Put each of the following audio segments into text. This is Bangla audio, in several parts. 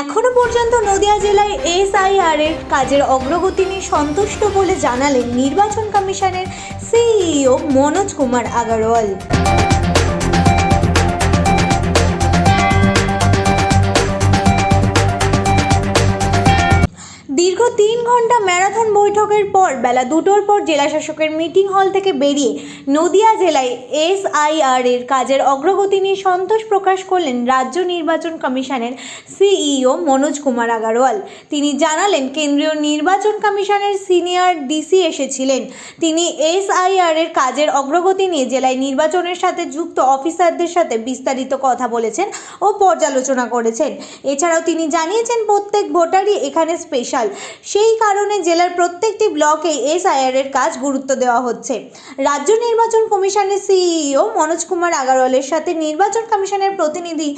এখনও পর্যন্ত নদিয়া জেলায় এসআইআর এর কাজের অগ্রগতি নিয়ে সন্তুষ্ট বলে জানালেন নির্বাচন কমিশনের সিইও মনোজ কুমার আগারওয়াল। তিন ঘণ্টা ম্যারাথন বৈঠকের পর, বেলা দুটোর পর জেলাশাসকের মিটিং হল থেকে বেরিয়ে নদিয়া জেলায় এসআইআর এর কাজের অগ্রগতি নিয়ে সন্তোষ প্রকাশ করলেন রাজ্য নির্বাচন কমিশনের সিইও মনোজ কুমার আগারওয়াল। তিনি জানালেন, কেন্দ্রীয় নির্বাচন কমিশনের সিনিয়র ডিসি এসেছিলেন। তিনি এসআইআর এর কাজের অগ্রগতি নিয়ে জেলায় নির্বাচনের সাথে যুক্ত অফিসারদের সাথে বিস্তারিত কথা বলেছেন ও পর্যালোচনা করেছেন। এছাড়াও তিনি জানিয়েছেন, প্রত্যেক ভোটারই এখানে স্পেশাল। সেই কারণে জেলার প্রত্যেকটি ব্লকে এসআইআর এর কাজ গুরুত্ব দেওয়া হচ্ছে। রাজ্য নির্বাচন কমিশনের সিইও মনোজ কুমার আগারওয়ালের সাথে নির্বাচন কমিশনের প্রতিনিধি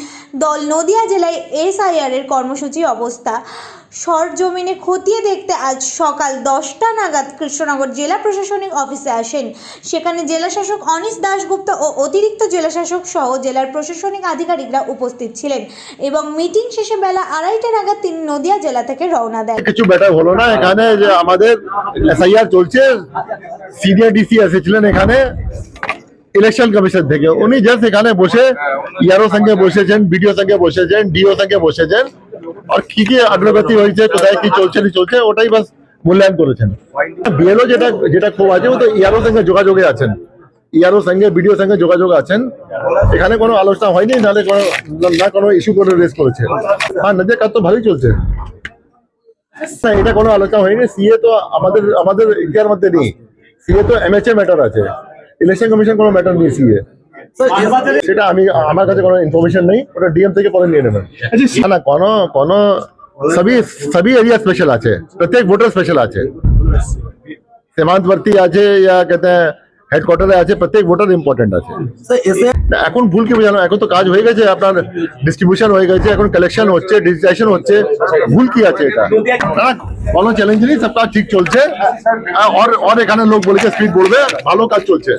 দল নদিয়া জেলায় এসআইআর এর কর্মসূচি অবস্থা। সরজমিনে খতিয়ে দেখতে আজ সকাল দশটা নাগাদ কৃষ্ণনগর জেলা প্রশাসনিক অফিসে আসেন। সেখানে জেলাশাসক অনিশ দাশগুপ্ত ও অতিরিক্ত জেলাশাসক সহ জেলার প্রশাসনিক আধিকারিকরা উপস্থিত ছিলেন এবং মিটিং শেষে বেলা আড়াইটা নাগাদ তিনি নদিয়া জেলা থেকে রওনা দেন। কিছু ব্যাটার হলো না এখানে যে আমাদের এসআইআর চলছে। সিনিয়র ডিসি এসেছিলেন এখানে ইলেকশন কমিশন থেকে। উনি জাস্ট এখানে বসে ইয়ারও সঙ্গে বসেছেন বিডিও সঙ্গে বসেছেন ডিও সঙ্গে বসেছেন। আর কি কি অগ্রগতি হয়েছে, কোথায় কি চলছে চলছে, ওটাই বাস মূল্যায়ন করেছেন। বিএলও যেটা যেটা খুব আছে, ও তো ইয়ারও সঙ্গে যোগাযোগে আছেন। ইয়ারও সঙ্গে, বিডিও সঙ্গে যোগাযোগ আছেন। এখানে কোনো আলোচনা হয়নি, নাহলে কোনো, না কোনো ইস্যু করে রেস করেছে। হ্যাঁ নজর কাজ তো ভালোই চলছে। না, এটা কোনো আলোচনা হয়নি, সিএ তো আমাদের আমাদের ইন্ডিয়ার মধ্যে নেই। সিএ তো এমএচএ ম্যাটার আছে। ইলেকশন কমিশন কোনো ম্যাটার নেই, সিএ। সেটা আমি আমার কাছে কোনো ইনফরমেশন নেই ওটা ডিএম থেকে পরে নিয়ে নেবেন না, না কোনো কোনো সবই সবই এরিয়া স্পেশাল আছে প্রত্যেক ভোটার স্পেশাল আছে সীমান্তবর্তী আছে ইয়া कहते हैं হেডকোয়ার্টারে আছে প্রত্যেক ভোটার ইম্পর্টেন্ট আছে না, এখন ভুল কি বোঝানো এখন তো কাজ হয়ে গেছে আপনার ডিস্ট্রিবিউশন হয়ে গেছে এখন কালেকশন হচ্ছে ডিজিটাইজেশন হচ্ছে ভুল কি আছে এটা না কোনো চ্যালেঞ্জ নেই সব কাজ ঠিক চলছে আর और এখানে লোক বলেছে স্পিড বলবে ভালো কাজ চলছে